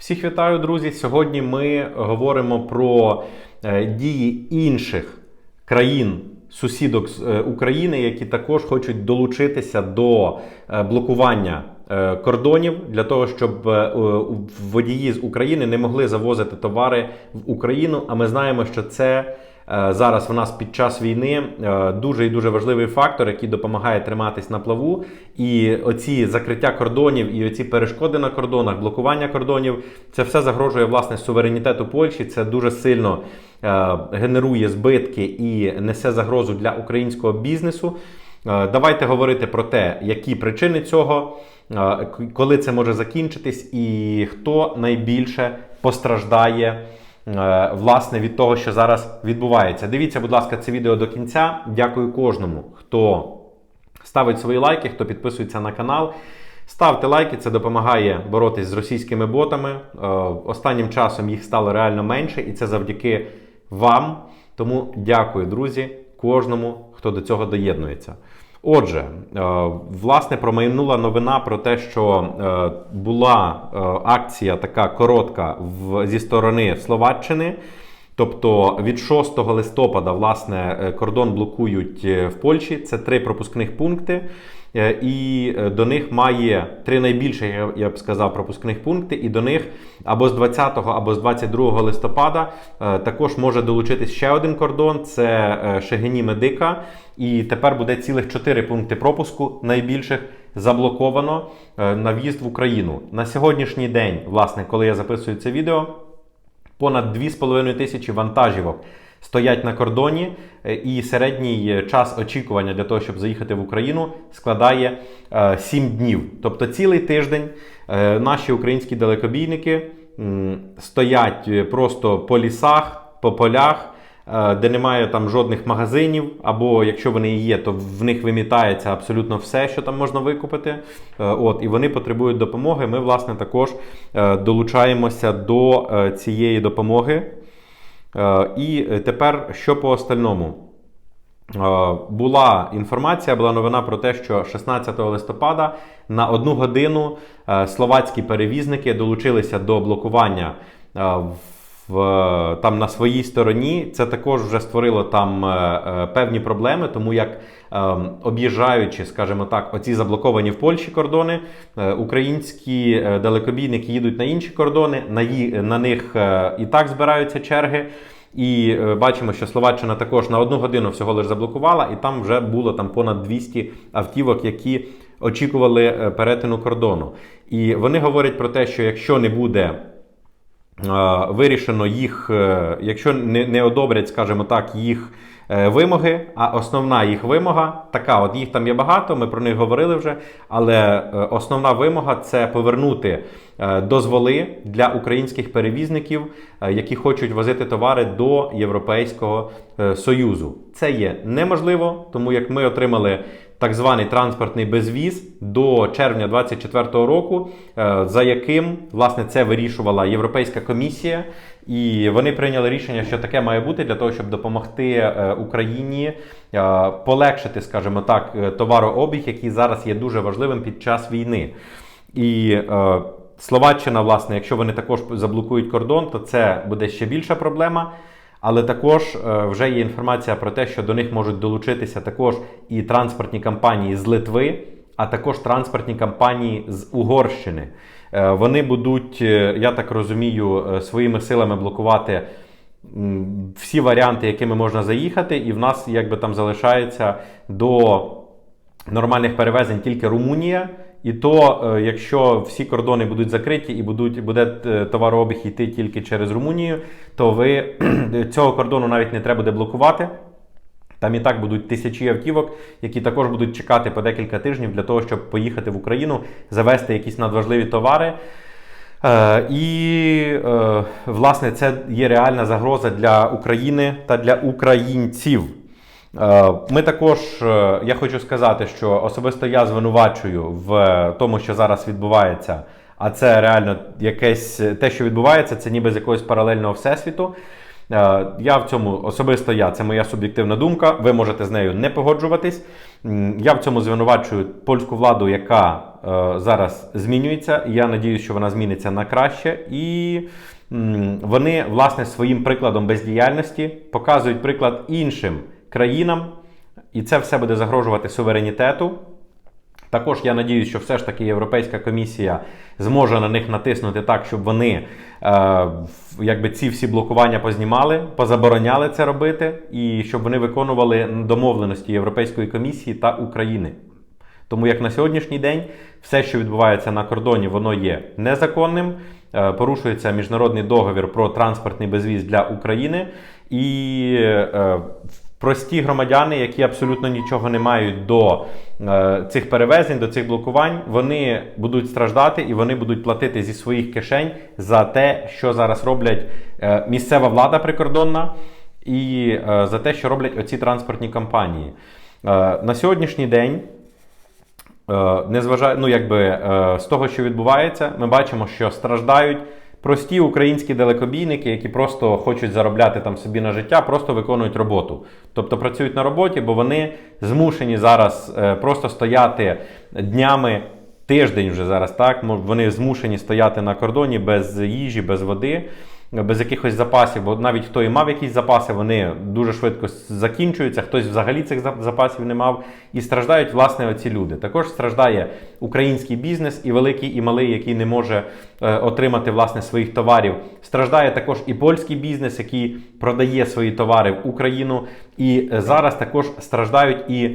Всіх вітаю, друзі! Сьогодні ми говоримо про е, дії інших країн, сусідок з, е, України, які також хочуть долучитися до е, блокування кордонів для того, щоб водії з України не могли завозити товари в Україну. А ми знаємо, що це зараз в нас під час війни е, дуже і дуже важливий фактор, який допомагає триматись на плаву. І оці закриття кордонів, і оці перешкоди на кордонах, блокування кордонів, це все загрожує власне суверенітету Польщі. Це дуже сильно е, генерує збитки і несе загрозу для українського бізнесу. Е, Давайте говорити про те, які причини цього, е, коли це може закінчитись, і хто найбільше постраждає е, власне від того, що зараз відбувається. Дивіться, будь ласка, це відео до кінця. Дякую кожному, хто ставить свої лайки, хто підписується на канал. Ставте лайки, це допомагає боротись з російськими ботами. Е, Останнім часом їх стало реально менше, і це завдяки вам. Тому дякую, друзі, кожному, хто до цього доєднується. Отже, е, власне, промайнула новина про те, що е, була е, акція така коротка зі сторони Словаччини. Тобто від 6 листопада власне кордон блокують в Польщі. Це три пропускних пункти. Е, І е, до них має три найбільше, я- б сказав, пропускних пункти. І до них або з 20 або з 22 листопада е, також може долучитись ще один кордон. Це Шегині Медика. І тепер буде цілих чотири пункти пропуску найбільших заблоковано на в'їзд в Україну. На сьогоднішній день, власне, коли я записую це відео. Понад 2,5 тисячі вантажівок стоять на кордоні, е, і середній е, час очікування для того, щоб заїхати в Україну, складає е, 7 днів. Тобто цілий тиждень е, наші українські далекобійники стоять е, просто по лісах, по полях. е, Де немає там жодних магазинів, або якщо вони є, то в них вимітається абсолютно все, що там можна викупити. Е, От, і вони потребують допомоги. Ми, власне, також е, долучаємося до е, цієї допомоги. Е, І тепер що по остальному? Е, Була інформація, була новина про те, що 16 листопада на одну годину е, словацькі перевізники долучилися до блокування е, в, там на своїй стороні. Це також вже створило там е, е, певні проблеми, тому як е, об'їжджаючи, скажімо так, оці заблоковані в Польщі кордони, е, українські далекобійники їдуть на інші кордони, на, ї- на них і так збираються черги. І бачимо, що Словаччина також на одну годину всього лиш заблокувала, і там вже було там понад 200 автівок, які очікували перетину кордону. І вони говорять про те, що якщо не буде вирішено їх, е, якщо не, одобрять, скажімо так, їх е, вимоги, а основна їх вимога така: от їх там є багато, ми про них говорили вже. Але е, основна вимога це повернути е, дозволи для українських перевізників, е, які хочуть возити товари до Європейського е, Союзу. Це є неможливо, тому як ми отримали так званий транспортний безвіз до червня 2024 року, е, за яким власне це вирішувала Європейська комісія, і вони прийняли рішення, що таке має бути для того, щоб допомогти е, Україні е, полегшити, скажімо так, товарообіг, який зараз є дуже важливим під час війни. І Словаччина, власне, якщо вони також заблокують кордон, то це буде ще більша проблема. Але також е, вже є інформація про те, що до них можуть долучитися також і транспортні компанії з Литви, а також транспортні компанії з Угорщини. Е, Вони будуть, е, я так розумію, своїми силами блокувати всі варіанти, якими можна заїхати, і в нас якби там залишається до нормальних перевезень тільки Румунія. І то, е, якщо всі кордони будуть закриті і будуть, буде е, товарообіг йти тільки через Румунію, то ви цього кордону навіть не треба буде блокувати. Там і так будуть тисячі автівок, які також будуть чекати по декілька тижнів для того, щоб поїхати в Україну, завести якісь надважливі товари. Е, і, е, власне, це є реальна загроза для України та для українців. Е, Ми також, е, я хочу сказати, що особисто я звинувачую в тому, що зараз відбувається, а це реально якесь те, що відбувається, це ніби з якогось паралельного всесвіту. Е, Я в цьому особисто я, це моя суб'єктивна думка. Ви можете з нею не погоджуватись. Я в цьому звинувачую польську владу, яка зараз змінюється. Я надіюся, що вона зміниться на краще. І вони, власне, своїм прикладом бездіяльності показують приклад іншим країнам, і це все буде загрожувати суверенітету. Також я надіюся, що все ж таки Європейська комісія зможе на них натиснути так, щоб вони е, якби ці всі блокування познімали, позабороняли це робити, і щоб вони виконували домовленості Європейської комісії та України. Тому як на сьогоднішній день все, що відбувається на кордоні, воно є незаконним. Е, Порушується міжнародний договір про транспортний безвіз для України. І е, прості громадяни, які абсолютно нічого не мають до е, цих перевезень, до цих блокувань, вони будуть страждати і вони будуть платити зі своїх кишень за те, що зараз роблять е, місцева влада прикордонна, і е, за те, що роблять оці транспортні компанії. Е, На сьогоднішній день. Е, незважає, ну якби е, з того, що відбувається, ми бачимо, що страждають прості українські далекобійники, які просто хочуть заробляти там собі на життя, просто виконують роботу. Тобто працюють на роботі, бо вони змушені зараз е, просто стояти днями. Тиждень вже зараз так. Вони змушені стояти на кордоні без їжі, без води, без якихось запасів. Бо навіть хто і мав якісь запаси, вони дуже швидко закінчуються. Хтось взагалі цих зап- запасів не мав. І страждають власне оці люди. Також страждає український бізнес, і великий, і малий, який не може е, отримати власне своїх товарів. Страждає також і польський бізнес, який продає свої товари в Україну. І е, зараз також страждають і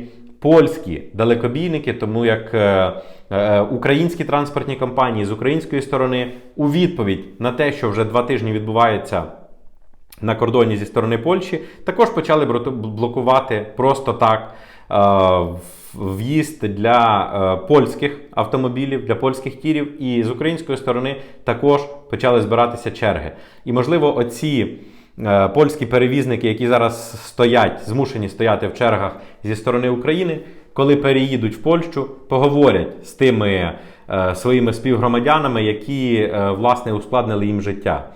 польські далекобійники, тому як е, е, українські транспортні компанії з української сторони у відповідь на те, що вже два тижні відбувається на кордоні зі сторони Польщі, також почали блокувати просто так е, в'їзд для польських автомобілів, для польських тірів, і з української сторони також почали збиратися черги. І можливо, оці. Е, Польські перевізники, які зараз стоять, змушені стояти в чергах зі сторони України, коли переїдуть в Польщу, поговорять з тими е, своїми співгромадянами, які е, власне ускладнили їм життя.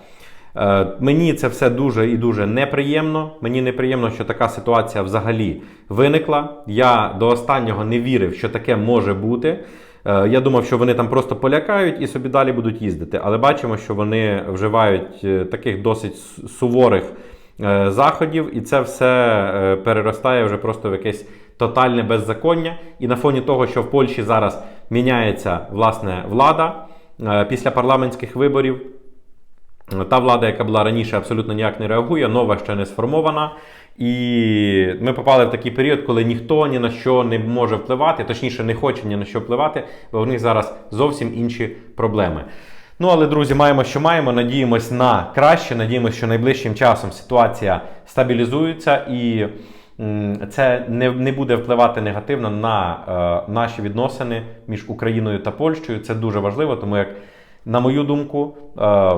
Мені це все дуже і дуже неприємно. Мені неприємно, що така ситуація взагалі виникла. Я до останнього не вірив, що таке може бути. Е, Я думав, що вони там просто полякають і собі далі будуть їздити. Але бачимо, що вони вживають е, таких досить суворих е, заходів, і це все переростає вже просто в якесь тотальне беззаконня. І на фоні того, що в Польщі зараз міняється власне влада після парламентських виборів. Та влада, яка була раніше, абсолютно ніяк не реагує, нова ще не сформована. І ми попали в такий період, коли ніхто ні на що не може впливати, точніше, не хоче ні на що впливати, бо в них зараз зовсім інші проблеми. Ну, але, друзі, маємо, що маємо. Надіємось на краще. Надіємось, що найближчим часом ситуація стабілізується і це не, не буде впливати негативно на е, наші відносини між Україною та Польщею. Це дуже важливо, тому як, на мою думку, е,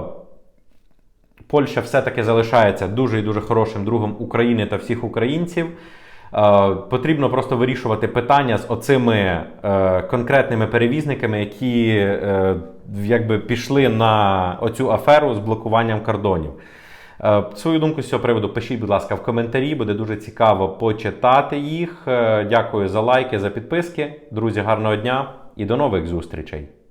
Польща все-таки залишається дуже і дуже хорошим другом України та всіх українців. Е, Потрібно просто вирішувати питання з оцими е, конкретними перевізниками, які е, якби пішли на оцю аферу з блокуванням кордонів. Свою думку з цього приводу пишіть, будь ласка, в коментарі. Буде дуже цікаво почитати їх. Дякую за лайки, за підписки. Друзі, гарного дня і до нових зустрічей!